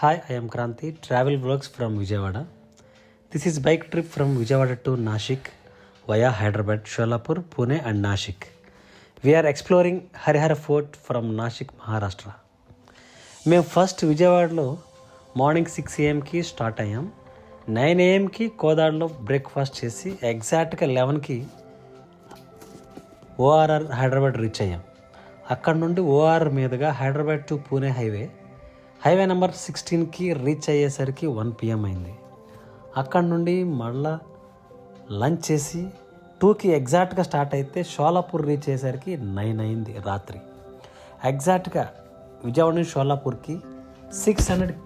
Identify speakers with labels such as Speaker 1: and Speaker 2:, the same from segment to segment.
Speaker 1: Hi I'm Kranthi travel blogs from Vijayawada this is bike trip from Vijayawada to Nasik via Hyderabad Sholapur Pune and Nasik we're exploring Harihara fort from Nasik Maharashtra మేము first విజయవాడలో morning six ఏఎంకి start అయ్యాం. Nine ఏఎంకి కోదాడలో breakfast చేసి ఎగ్జాక్ట్గా లెవెన్కి ORR Hyderabad reach అయ్యాం. అక్కడ నుండి ఓఆర్ మీదుగా Hyderabad to Pune highway highway number సిక్స్టీన్కి reach అయ్యేసరికి వన్ పిఎం అయింది. అక్కడ నుండి మళ్ళా లంచ్ చేసి టూకి ఎగ్జాక్ట్గా స్టార్ట్ అయితే షోలాపూర్ రీచ్ అయ్యేసరికి నైన్ అయింది రాత్రి. ఎగ్జాక్ట్గా విజయవాడ నుంచి షోలాపూర్కి సిక్స్ హండ్రెడ్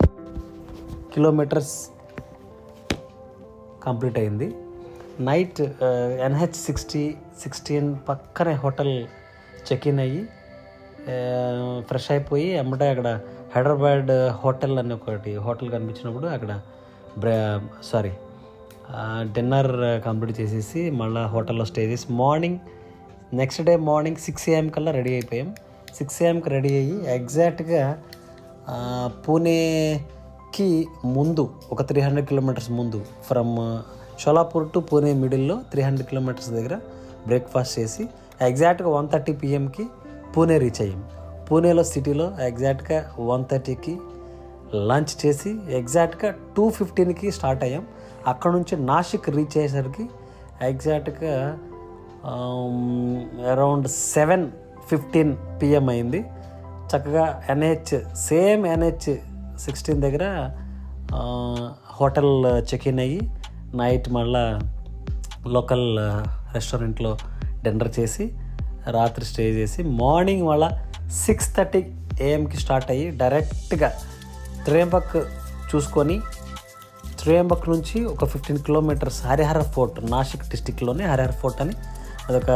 Speaker 1: కిలోమీటర్స్ కంప్లీట్ అయింది. నైట్ ఎన్హెచ్ సిక్స్టీ సిక్స్టీన్ పక్కనే హోటల్ చెక్ ఇన్ అయ్యి ఫ్రెష్ అయిపోయి అమ్మటే అక్కడ హైదరాబాద్ హోటల్ అని ఒకటి హోటల్ కనిపించినప్పుడు అక్కడ బ్రే సారీ డిన్నర్ కంప్లీట్ చేసేసి మళ్ళీ హోటల్లో స్టే చేసి morning next day morning six AM కల్లా రెడీ అయిపోయాం. సిక్స్ ఏఎంకి రెడీ అయ్యి ఎగ్జాక్ట్గా పూణేకి ముందు ఒక త్రీ హండ్రెడ్ కిలోమీటర్స్ ముందు ఫ్రమ్ షోలాపూర్ టు పూణే మిడిల్లో త్రీ హండ్రెడ్ కిలోమీటర్స్ దగ్గర బ్రేక్ఫాస్ట్ చేసి ఎగ్జాక్ట్గా వన్ థర్టీ పిఎంకి పూణే రీచ్ అయ్యాం. పూణేలో సిటీలో ఎగ్జాక్ట్గా వన్ థర్టీకి లంచ్ చేసి ఎగ్జాక్ట్గా టూ ఫిఫ్టీన్కి స్టార్ట్ అయ్యాం. అక్కడ నుంచి నాసిక్ రీచ్ అయ్యేసరికి ఎగ్జాక్ట్గా అరౌండ్ సెవెన్ ఫిఫ్టీన్ పిఎం అయింది. చక్కగా ఎన్హెచ్ సేమ్ ఎన్హెచ్ సిక్స్టీన్ దగ్గర హోటల్ చెక్ ఇన్ అయ్యి నైట్ మళ్ళా లోకల్ రెస్టారెంట్లో డిన్నర్ చేసి రాత్రి స్టే చేసి మార్నింగ్ మళ్ళా సిక్స్ థర్టీ ఏఎంకి స్టార్ట్ అయ్యి డైరెక్ట్గా త్రేంబక్ చూసుకొని త్రేంబక్ నుంచి ఒక fifteen kilometres Harihara fort Nashik డిస్టిక్లోనే Harihara fort అని అదొక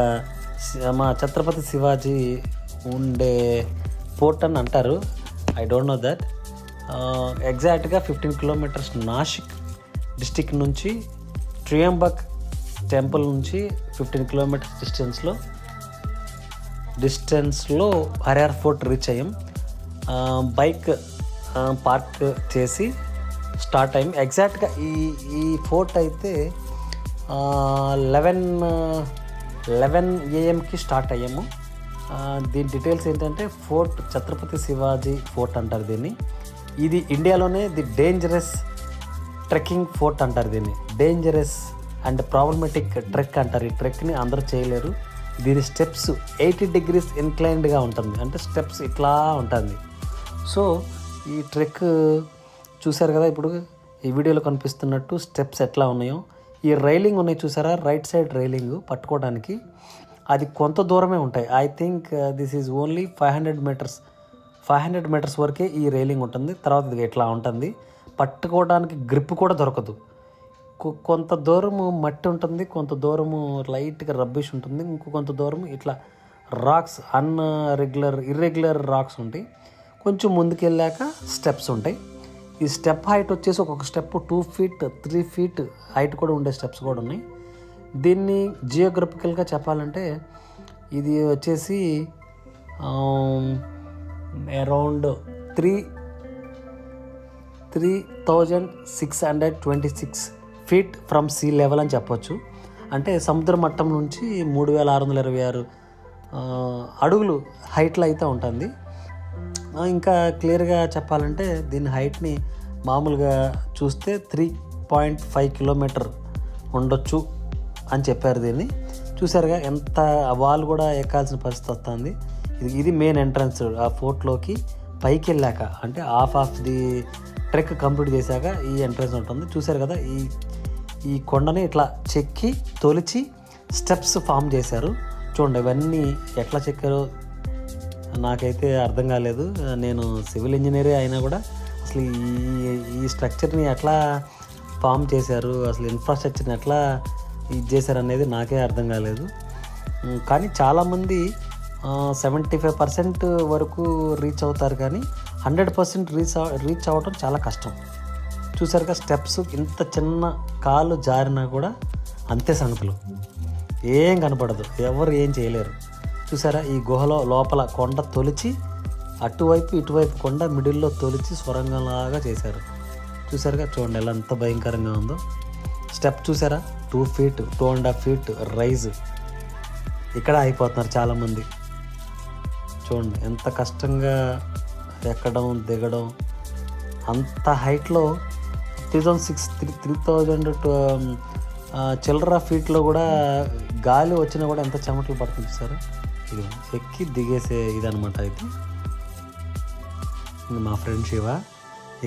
Speaker 1: మా ఛత్రపతి శివాజీ ఉండే ఫోర్ట్ అని అంటారు. I don't know that. ఎగ్జాక్ట్గా ఫిఫ్టీన్ కిలోమీటర్స్ నాసిక్ డిస్టిక్ నుంచి ట్రియంబక్ టెంపుల్ నుంచి ఫిఫ్టీన్ కిలోమీటర్స్ డిస్టెన్స్లో డిస్టెన్స్లో హరిహర్ ఫోర్ట్ రీచ్ అయ్యాం. బైక్ పార్క్ చేసి స్టార్ట్ అయ్యాం. ఎగ్జాక్ట్గా ఈ ఈ ఫోర్ట్ అయితే లెవెన్ లెవెన్ ఏఎంకి స్టార్ట్ అయ్యాము. దీని డీటెయిల్స్ ఏంటంటే ఫోర్ట్ ఛత్రపతి శివాజీ ఫోర్ట్ అంటారు దీన్ని. ఇది ఇండియాలోనే ది డేంజరస్ ట్రెక్కింగ్ ఫోర్ట్ అంటారు దీన్ని. డేంజరస్ అండ్ ప్రాబ్లమెటిక్ ట్రెక్ అంటారు. ఈ ట్రెక్ని అందరూ చేయలేరు. దీని స్టెప్స్ ఎయిటీ డిగ్రీస్ ఇన్క్లైన్డ్గా ఉంటుంది. అంటే స్టెప్స్ ఇట్లా ఉంటుంది. సో ఈ ట్రెక్ చూసారు కదా ఇప్పుడు? ఈ వీడియోలో కనిపిస్తున్నట్టు స్టెప్స్ ఎట్లా ఉన్నాయో. ఈ రైలింగ్ ఉన్నాయి చూసారా? రైట్ సైడ్ రైలింగ్ పట్టుకోవడానికి. అది కొంత దూరమే ఉంటాయి. I think this is only five hundred metres five hundred metres వరకే ఈ రైలింగ్ ఉంటుంది. తర్వాత ఇది ఇట్లా ఉంటుంది? పట్టుకోవడానికి గ్రిప్ కూడా దొరకదు. కొంత దూరము మట్టి ఉంటుంది కొంత దూరము లైట్గా రబ్బిష్ ఉంటుంది ఇంకో కొంత దూరం ఇట్లా rocks un regular irregular rocks ఉంటాయి. కొంచెం ముందుకెళ్ళాక స్టెప్స్ ఉంటాయి. ఈ స్టెప్ హైట్ వచ్చేసి ఒక్కొక్క step two feet three feet height కూడా ఉండే స్టెప్స్ కూడా ఉన్నాయి. దీన్ని జియోగ్రఫికల్గా చెప్పాలంటే ఇది వచ్చేసి around three three thousand six hundred twenty six feet from sea level అని చెప్పొచ్చు. అంటే సముద్ర మట్టం నుంచి మూడు వేల ఆరు వందల ఇరవై ఆరు అడుగులు హైట్లో అయితే ఉంటుంది. ఇంకా క్లియర్గా చెప్పాలంటే దీని హైట్ని మామూలుగా చూస్తే త్రీ పాయింట్ ఫైవ్ కిలోమీటర్ ఉండొచ్చు అని చెప్పారు దీన్ని. చూసారుగా ఎంత వాల్ కూడా ఎక్కాల్సిన పరిస్థితి వస్తుంది. ఇది ఇది మెయిన్ ఎంట్రన్స్ ఆ ఫోర్ట్లోకి పైకి వెళ్ళాక అంటే half of the trek complete చేశాక ఈ ఎంట్రన్స్ ఉంటుంది. చూసారు కదా ఈ ఈ కొండని ఇట్లా చెక్కి తొలిచి స్టెప్స్ ఫామ్ చేశారు. చూడండి ఇవన్నీ ఎట్లా చెక్కారో నాకైతే అర్థం కాలేదు. నేను సివిల్ ఇంజనీరే అయినా కూడా అసలు ఈ ఈ స్ట్రక్చర్ని ఎట్లా ఫామ్ చేశారు అసలు ఇన్ఫ్రాస్ట్రక్చర్ని ఎట్లా ఇది చేశారు అనేది నాకే అర్థం కాలేదు. కానీ చాలామంది సెవెంటీ ఫైవ్ పర్సెంట్ వరకు రీచ్ అవుతారు కానీ హండ్రెడ్ పర్సెంట్ రీచ్ రీచ్ అవ్వడం చాలా కష్టం. చూసారుగా స్టెప్స్ ఇంత చిన్న కాలు జారినా కూడా అంతే సంగతులు ఏం కనపడదు. ఎవరు ఏం చేయలేరు. చూసారా? ఈ గుహలో లోపల కొండ తొలిచి అటువైపు ఇటువైపు కొండ మిడిల్లో తొలిచి సొరంగంలాగా చేశారు. చూసారుగా? చూడండి ఎలా ఎంత భయంకరంగా ఉందో. స్టెప్ చూసారా? Two feet two and half feet rise ఇక్కడ అయిపోతున్నారు చాలామంది. చూడండి ఎంత కష్టంగా ఎక్కడం దిగడం అంత హైట్లో three thousand six three three thousand చిల్లర ఫీట్లో కూడా గాలి వచ్చినా కూడా ఎంత చెమటలు పడుతుంది సార్? ఇది ఎక్కి దిగేసే ఇదనమాట ఇది. ఇది మా ఫ్రెండ్ శివ.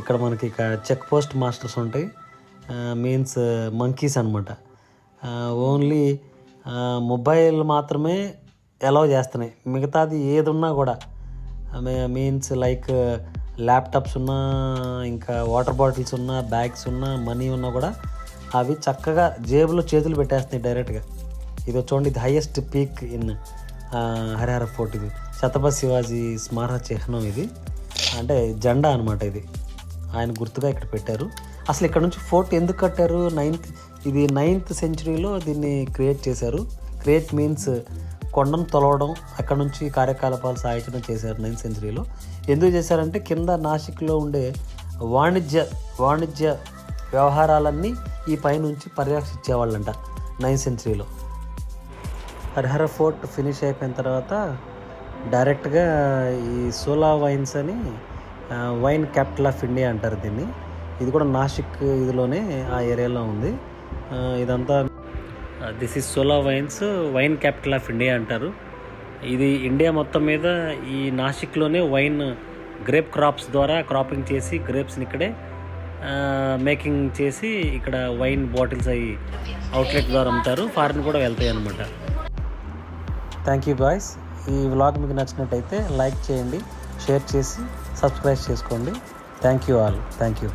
Speaker 1: ఇక్కడ మనకి ఇక చెక్ పోస్ట్ మాస్టర్స్ ఉంటాయి. మీన్స్ మంకీస్ అనమాట ఓన్లీ మొబైల్ మాత్రమే అలౌ చేస్తున్నాయి. మిగతాది ఏదున్నా కూడా మీన్స్ లైక్ ల్యాప్టాప్స్ ఉన్నా ఇంకా వాటర్ బాటిల్స్ ఉన్నా బ్యాగ్స్ ఉన్నా మనీ ఉన్నా కూడా అవి చక్కగా జేబులో చేతులు పెట్టేస్తున్నాయి డైరెక్ట్గా. ఇది చూడండి ఇది highest peak in Harihar fort ఇది. ఛత్రపతి శివాజీ స్మారక చిహ్నం ఇది. అంటే జెండా అనమాట ఇది. ఆయన గుర్తుగా ఇక్కడ పెట్టారు. అసలు ఇక్కడ నుంచి ఫోర్ట్ ఎందుకు కట్టారు? నైన్త్ ఇది నైన్త్ సెంచరీలో దీన్ని క్రియేట్ చేశారు. క్రియేట్ మీన్స్ కొండను తొలవడం అక్కడ నుంచి కార్యకలాపాలు సాగించడం చేశారు నైన్త్ సెంచరీలో. ఎందుకు చేశారంటే కింద నాసిక్లో ఉండే వాణిజ్య వాణిజ్య వ్యవహారాలన్నీ ఈ పైనుంచి పర్యవేక్షించేవాళ్ళంట నైన్త్ సెంచరీలో. హరిహర ఫోర్ట్ ఫినిష్ అయిపోయిన తర్వాత డైరెక్ట్గా ఈ సోలా వైన్స్ అని వైన్ క్యాపిటల్ ఆఫ్ ఇండియా అంటారు దీన్ని. ఇది కూడా నాసిక్ ఇదిలోనే ఆ ఏరియాలో ఉంది. ఇదంతా this is Sula wines wine capital of India అంటారు. ఇది ఇండియా మొత్తం మీద ఈ నాసిక్లోనే వైన్ గ్రేప్ క్రాప్స్ ద్వారా క్రాపింగ్ చేసి గ్రేప్స్ని ఇక్కడే మేకింగ్ చేసి ఇక్కడ వైన్ బాటిల్స్ అవి అవుట్లెట్ ద్వారా అమ్ముతారు. ఫారిన్ కూడా వెళ్తాయి అన్నమాట. థ్యాంక్ యూ బాయ్స్ ఈ వ్లాగ్ మీకు నచ్చినట్టయితే లైక్ చేయండి షేర్ చేసి సబ్స్క్రైబ్ చేసుకోండి. Thank you all thank you